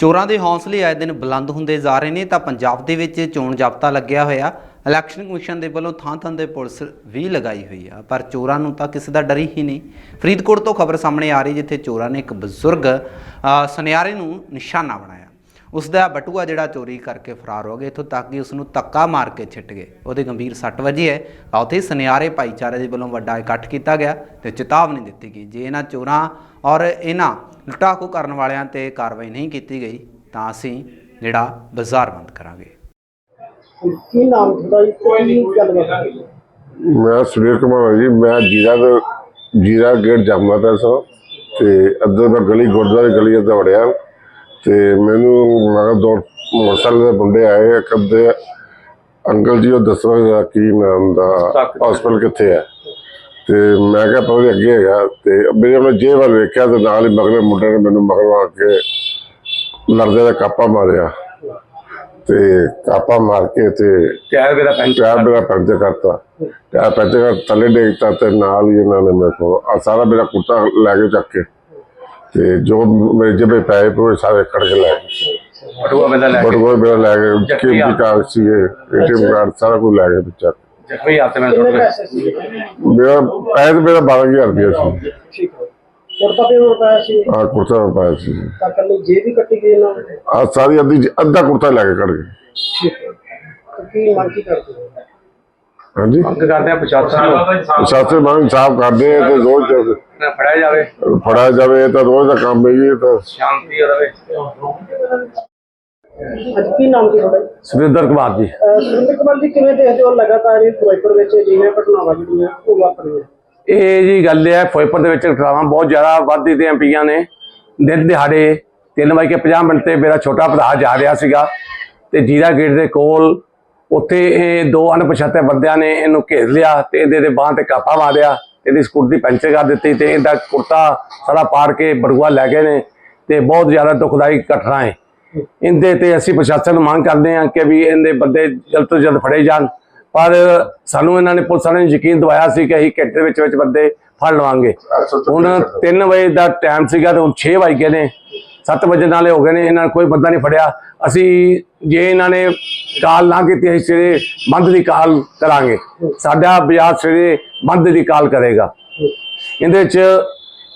ਚੋਰਾਂ ਦੇ ਹੌਸਲੇ ਆਏ ਦਿਨ ਬੁਲੰਦ ਹੁੰਦੇ ਜਾ ਰਹੇ ਨੇ, ਤਾਂ ਪੰਜਾਬ ਦੇ ਵਿੱਚ ਚੋਣ ਜਾਬਤਾ ਲੱਗਿਆ ਹੋਇਆ। ਇਲੈਕਸ਼ਨ ਕਮਿਸ਼ਨ ਦੇ ਵੱਲੋਂ ਥਾਂ ਥਾਂ ਤੇ ਪੁਲਿਸ ਵੀ ਲਗਾਈ ਹੋਈ ਆ, ਪਰ ਚੋਰਾਂ ਨੂੰ ਤਾਂ ਕਿਸੇ ਦਾ ਡਰ ਹੀ ਨਹੀਂ। ਫਰੀਦਕੋਟ ਤੋਂ ਖਬਰ ਸਾਹਮਣੇ ਆ ਰਹੀ, ਜਿੱਥੇ ਚੋਰਾਂ ਨੇ ਇੱਕ ਬਜ਼ੁਰਗ ਸੁਨਿਆਰੇ ਨੂੰ ਨਿਸ਼ਾਨਾ ਬਣਾਇਆ। ਉਸ ਦਾ ਬਟੂਆ ਜਿਹੜਾ ਚੋਰੀ ਕਰਕੇ ਫਰਾਰ ਹੋ ਗਏ ਇੱਥੋਂ ਤੱਕ ਕਿ ਉਸ ਨੂੰ ਧੱਕਾ ਮਾਰ ਕੇ ਛਿੱਟ ਗਏ। ਉਹਦੇ ਗੰਭੀਰ ਸੱਟ ਵੱਜੀ ਹੈ। ਤਾਂ ਉੱਥੇ ਸੁਨਿਆਰੇ ਭਾਈਚਾਰੇ ਦੇ ਵੱਲੋਂ ਵੱਡਾ ਇਕੱਠ ਕੀਤਾ ਗਿਆ ਤੇ ਚੇਤਾਵਨੀ ਦਿੱਤੀ ਗਈ। ਜੇ ਇਹਨਾਂ ਚੋਰਾਂ ਔਰ ਇਹਨਾਂ ਲੁਟਾਖੂ ਕਰਨ ਵਾਲਿਆਂ ਤੇ ਕਾਰਵਾਈ ਨਹੀਂ ਕੀਤੀ ਗਈ ਤਾਂ ਅਸੀਂ ਜਿਹੜਾ ਬਾਜ਼ਾਰ ਬੰਦ ਕਰਾਂਗੇ। ਕੀ ਨਾਮ ਤੁਹਾਡਾ ਜੀ? ਤੇ ਕੀ ਗੱਲਬਾਤ ਹੋਈ? ਮੈਂ ਸੁਨੀਲ ਕੁਮਾਰ ਹਾਂ ਜੀ ਮੈਂ ਜੀਰਾ ਦਾ ਜੀਰਾ ਗੇਟ ਜਾਮਾ ਪਿਆ ਸਾਂ ਤੇ ਅੱਧਰ ਮੈਂ ਗਲੀ ਗੁਰਦੁਆਰੇ ਗਲੀ ਅੱਧਾ ਵੜਿਆ। ਤੇ ਮੈਨੂੰ ਲਗਾ ਦੋ ਮੋਟਰਸਾਈਕਲ ਦੇ ਮੁੰਡੇ ਆਏ ਅੱਧੇ ਅੰਕਲ ਜੀ ਉਹ ਦੱਸੋ ਜਰਾ ਕੀ ਨਾਮ ਦਾ ਹਸਪੀਟਲ ਕਿੱਥੇ ਹੈ ਤੇ ਮੈਂ ਕਿਹਾ ਨੀ ਅੱਗੇ ਹੈਗਾ। ਤੇ ਮੇਰੇ ਮੈਂ ਜੇਬ ਵੱਲ ਵੇਖਿਆ ਤੇ ਨਾਲ ਹੀ ਮਗਲੇ ਮੁੰਡੇ ਨੇ ਮੈਨੂੰ ਮਗਰੋਂ ਆ ਕੇ ਲੜਦੇ ਦਾ ਕਾਪਾ ਮਾਰਿਆ। ਤੇ ਕਾਪਾ ਮਾਰ ਕੇ ਤੇ ਟਾਇਰ ਮੇਰਾ ਪੈਂਚਰ ਟਾਇਰ ਮੇਰਾ ਪੰਚਰ ਕਰਤਾ। ਟਾਇਰ ਪੰਚਰ ਕਰ ਥੱਲੇ ਡੇਗਤਾ ਤੇ ਨਾਲ ਹੀ ਇਹਨਾਂ ਨੇ ਮੇਰੇ ਕੋਲ ਆ ਸਾਰਾ ਮੇਰਾ ਕੁੱਤਾ ਲੈ ਕੇ ਚੱਕ ਕੇ ਤੇ ਜੋ ਮੇਰੇ ਜੇਬੇ ਪਏ ਪਏ ਸਾਰੇ ਕੱਢ ਕੇ ਲੈ ਗਏ। ਬਟੂਆ ਮੇਰਾ ਲੈ ਕੇ ਬਟੂਆ ਮੇਰਾ ਲੈ ਗਏ ਜ਼ਖਮੀ ਕੀਮਤੀ। ਕਾਗਜ਼ ਸੀਗੇ ਏਟੀਐਮ ਕਾਰਡ ਸਾਰਾ ਕੁਝ ਲੈ ਗਏ ਪਿੱਛੇ ਜ਼ਖਮੀ ਹੱਥ ਮੈਂ ਪੈਸੇ ਸੀ ਮੇਰਾ ਪੈਸੇ ਤਾਂ ਮੇਰਾ 12000 ਰੁਪਏ ਸੀ। ਠੀਕ ਹੈ। ਕੁੜਤਾ ਪਜਾਮਾ ਪਾਇਆ ਸੀ? ਆ ਕੁਰਤਾ ਪਾਇਆ ਸੀ। ਤਾਂ ਕੱਲੇ ਜੇਬ ਵੀ ਕੱਟੀ ਗਈ ਨੇ? ਆ ਸਾਰੀ ਅੱਧੀ ਅੱਧਾ ਕੁਰਤਾ ਲੈ ਕੇ ਕੱਢ ਗਏ। ਠੀਕ ਹੈ। ਕੀ ਮੰਗ ਕੀ ਕਰਦੇ ਹੋ? ਹਾਂਜੀ? ਮੰਗ ਕਰਦੇ ਆ ਪ੍ਰਸ਼ਾਸਨ ਨੂੰ। ਸਾਥੇ ਮੰਗ ਸਾਫ਼ ਕਰਦੇ ਆ ਤੇ ਰੋਜ਼ ਨਾ ਫੜਿਆ ਜਾਵੇ। ਫੜਾਇਆ ਜਾਵੇ ਇਹ ਤਾਂ ਰੋਜ਼ ਦਾ ਕੰਮ ਹੈ ਜੀ ਇਹ ਤਾਂ। ਸ਼ਾਂਤੀ ਰਵੇ ਅੱਜ ਕੀ ਨਾਮ ਸੀ ਤੁਹਾਡਾ? ਜੀ? ਸੁਰਿੰਦਰ ਕੁਮਾਰ ਜੀ। ਅਹ ਸੁਰਿੰਦਰ ਕੁਮਾਰ ਜੀ ਕਿਵੇਂ ਦੇਖਦੇ ਹੋ ਲਗਾਤਾਰ ਇਹ ਫਿਰੋਜ਼ਪੁਰ ਵਿੱਚ ਅਜਿਹੀਆਂ ਘਟਨਾਵਾਂ ਜਿਹੜੀਆਂ ਉਹ ਵਾਪਰ ਰਹੀਆਂ? ਇਹ ਜੀ ਗੱਲ ਇਹ ਹੈ ਫੋਇਪਰ ਦੇ ਵਿੱਚ ਘਟਨਾਵਾਂ ਬਹੁਤ ਜ਼ਿਆਦਾ ਵੱਧਦੀ ਤੇ ਪਈਆਂ ਨੇ। ਦਿਨ ਦਿਹਾੜੇ 3:50 ਮਿੰਟ ਤੇ ਮੇਰਾ ਛੋਟਾ ਭਰਾ ਜਾ ਰਿਹਾ ਸੀਗਾ ਤੇ ਜੀਰਾ ਗੇਟ ਦੇ ਕੋਲ ਉੱਥੇ ਇਹ ਦੋ ਅਣਪਛਾਤੇ ਬੰਦਿਆਂ ਨੇ ਇਹਨੂੰ ਘੇਰ ਲਿਆ ਤੇ ਇਹਦੇ ਦੇ ਬਾਹ ਤੇ ਕਾਪਾ ਮਾਰਿਆ। ਇਹਦੀ ਸਕੂਟਰੀ ਪੈਂਚਰ ਕਰ ਦਿੱਤੀ ਤੇ ਇਹਦਾ ਕੁਰਤਾ ਸਾਰਾ ਪਾੜ ਕੇ ਬੜੂਆ ਲੈ ਗਏ ਨੇ ਤੇ ਬਹੁਤ ਜ਼ਿਆਦਾ ਦੁਖਦਾਈ ਘਟਨਾ ਹੈ। ਇਹਦੇ ਤੇ ਅਸੀਂ ਪ੍ਰਸ਼ਾਸਨ ਨੂੰ ਮੰਗ ਕਰਦੇ ਹਾਂ ਕਿ ਵੀ ਇਹਦੇ ਬੰਦੇ ਜਲਦ ਤੋਂ ਜਲਦ ਫੜੇ ਜਾਣ। ਪਰ ਸਾਨੂੰ ਇਹਨਾਂ ਨੇ ਪੁਲਿਸ ਵਾਲਿਆਂ ਨੇ ਯਕੀਨ ਦਿਵਾਇਆ ਸੀ ਕਿ ਅਸੀਂ ਘੰਟੇ ਦੇ ਵਿੱਚ ਵਿੱਚ ਬੰਦੇ ਫੜ ਲਵਾਂਗੇ। ਹੁਣ 3 ਵਜੇ ਦਾ ਟਾਈਮ ਸੀਗਾ ਤੇ ਹੁਣ 6 ਵਜ ਨੇ। 7 ਵਜੇ ਨਾਲੇ ਹੋ ਗਏ ਨੇ ਇਹਨਾਂ ਕੋਈ ਬੰਦਾ ਨਹੀਂ ਫੜਿਆ। ਅਸੀਂ ਜੇ ਇਹਨਾਂ ਨੇ ਕਾਲ ਨਾ ਕੀਤੀ ਅਸੀਂ ਸਵੇਰੇ ਬੰਦ ਦੀ ਕਾਲ ਕਰਾਂਗੇ। ਸਾਡਾ ਬਾਜ਼ਾਰ ਸਵੇਰੇ ਬੰਦ ਦੀ ਕਾਲ ਕਰੇਗਾ। ਇਹਦੇ ਚ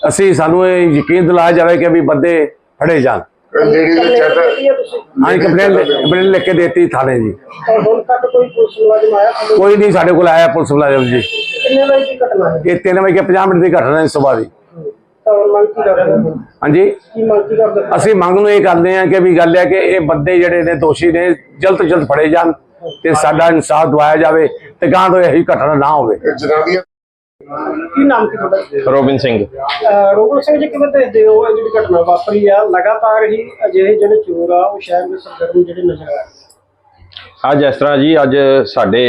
ਅਸੀਂ ਸਾਨੂੰ ਇਹ ਯਕੀਨ ਦਿਲਾਇਆ ਜਾਵੇ ਕਿ ਵੀ ਬੰਦੇ ਫੜੇ ਜਾਣ। ਹੈ ਕੰਪਲੇਂਟ ਲਿਖ ਕੇ ਦੇਤੀ ਥਾਣੇ ਜੀ। ਤਾਂ ਹੁਣ ਤੱਕ ਕੋਈ ਪੁਲਿਸ ਮੁਲਾਜ਼ਮ ਆਇਆ ਤੁਹਾਨੂੰ? ਕੋਈ ਨਹੀਂ ਸਾਡੇ ਕੋਲ ਆਇਆ ਪੁਲਿਸ ਮੁਲਾਜ਼ਮ ਜੀ। ਕਿੰਨੇ ਵਜੇ ਦੀ ਘਟਨਾ ਹੈ? ਇਹ 3 ਵਜੇ 50 ਮਿੰਟ ਦੀ ਘਟਨਾ ਹੈ ਸੁਬਾਹ ਦੀ ਹਾਂਜੀ? ਅਸੀਂ ਮੰਗ ਨੂੰ ਇਹ ਕਰਦੇ ਹਾਂ ਕਿ ਵੀ ਗੱਲ ਹੈ ਕਿ ਇਹ ਬੰਦੇ ਜਿਹੜੇ ਨੇ ਦੋਸ਼ੀ ਨੇ ਜਲਦ ਤੋਂ ਜਲਦ ਫੜੇ ਜਾਣ ਤੇ ਸਾਡਾ ਇਨਸਾਫ ਦਵਾਇਆ ਜਾਵੇ ਤੇ ਗਾਂ ਤੋਂ ਇਹੀ ਘਟਨਾ ਨਾ ਹੋਵੇ। ਕੀ ਨਾਮ ਕੀ ਤੁਹਾਡਾ? ਰੋਬਿਨ ਸਿੰਘ। ਰੋਗਨ ਸਿੰਘ ਜੀ ਕਿਵੇਂ ਦੇਖਦੇ ਹੋ ਇਹ ਜਿਹੜੀ ਘਟਨਾ ਵਾਪਰੀ ਆ? ਲਗਾਤਾਰ ਹੀ ਅਜਿਹੇ ਜਿਹੜੇ ਚੋਰ ਆ ਉਹ ਸ਼ਹਿਰ ਵਿੱਚ ਸਰਗਰਮ ਜਿਹੜੇ ਨਜ਼ਰ ਆ ਅੱਜ ਇਸ ਤਰ੍ਹਾਂ ਜੀ ਅੱਜ ਸਾਡੇ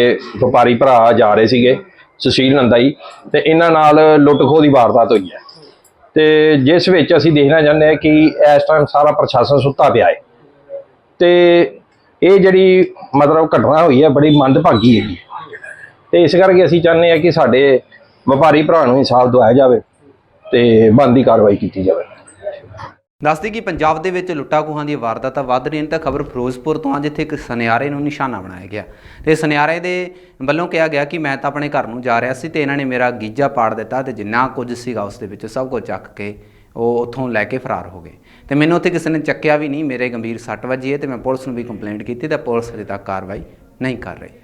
ਵਪਾਰੀ ਭਰਾ ਜਾ ਰਹੇ ਸੀਗੇ ਸੁਸ਼ੀਲ ਨੰਦਾ ਜੀ ਤੇ ਇਹਨਾਂ ਨਾਲ ਲੁੱਟ ਖੋਹ ਦੀ ਵਾਰਦਾਤ ਹੋਈ ਹੈ। ਤੇ ਜਿਸ ਵਿੱਚ ਅਸੀਂ ਦੇਖਣਾ ਚਾਹੁੰਦੇ ਹਾਂ ਕਿ ਇਸ ਟਾਈਮ ਸਾਰਾ ਪ੍ਰਸ਼ਾਸਨ ਸੁੱਤਾ ਪਿਆ ਹੈ। ਤੇ ਇਹ ਜਿਹੜੀ ਮਤਲਬ ਘਟਨਾ ਹੋਈ ਹੈ, ਬੜੀ ਮੰਦਭਾਗੀ ਹੈਗੀ। ਤੇ ਇਸ ਕਰਕੇ ਅਸੀਂ ਚਾਹੁੰਦੇ ਹਾਂ ਕਿ ਸਾਡੇ ਵਪਾਰੀ ਭਰਾ ਨੂੰ ਇਨਸਾਫ ਦਵਾਇਆ ਜਾਵੇ ਤੇ ਬਣਦੀ ਕਾਰਵਾਈ ਕੀਤੀ ਜਾਵੇ। ਦੱਸਦੀ ਕਿ ਪੰਜਾਬ ਦੇ ਵਿੱਚ ਲੁੱਟਾਂ ਖੋਹਾਂ ਦੀਆਂ ਵਾਰਦਾਤਾਂ ਵੱਧ ਰਹੀਆਂ ਨੇ ਤਾਂ ਖਬਰ ਫਿਰੋਜ਼ਪੁਰ ਤੋਂ ਆ, ਜਿੱਥੇ ਇੱਕ ਸੁਨਿਆਰੇ ਨੂੰ ਨਿਸ਼ਾਨਾ ਬਣਾਇਆ ਗਿਆ। ਤੇ ਸੁਨਿਆਰੇ ਦੇ ਵੱਲੋਂ ਕਿਹਾ ਗਿਆ ਕਿ ਮੈਂ ਤਾਂ ਆਪਣੇ ਘਰ ਨੂੰ ਜਾ ਰਿਹਾ ਸੀ ਤੇ ਇਹਨਾਂ ਨੇ ਮੇਰਾ ਗੀਜਾ ਪਾੜ ਦਿੱਤਾ ਤੇ ਜਿੰਨਾ ਕੁਝ ਸੀਗਾ ਉਸ ਦੇ ਵਿੱਚ ਸਭ ਕੁਝ ਚੱਕ ਕੇ ਉਹ ਉੱਥੋਂ ਲੈ ਕੇ ਫਰਾਰ ਹੋ ਗਏ। ਤੇ ਮੈਨੂੰ ਉੱਥੇ ਕਿਸੇ ਨੇ ਚੱਕਿਆ ਵੀ ਨਹੀਂ, ਮੇਰੇ ਗੰਭੀਰ ਸੱਟ ਵੱਜੀ ਹੈ ਤੇ ਮੈਂ ਪੁਲਿਸ ਨੂੰ ਵੀ ਕੰਪਲੇਂਟ ਕੀਤੀ ਤੇ ਪੁਲਿਸ ਅਜੇ ਤੱਕ ਕਾਰਵਾਈ ਨਹੀਂ ਕਰ ਰਹੀ।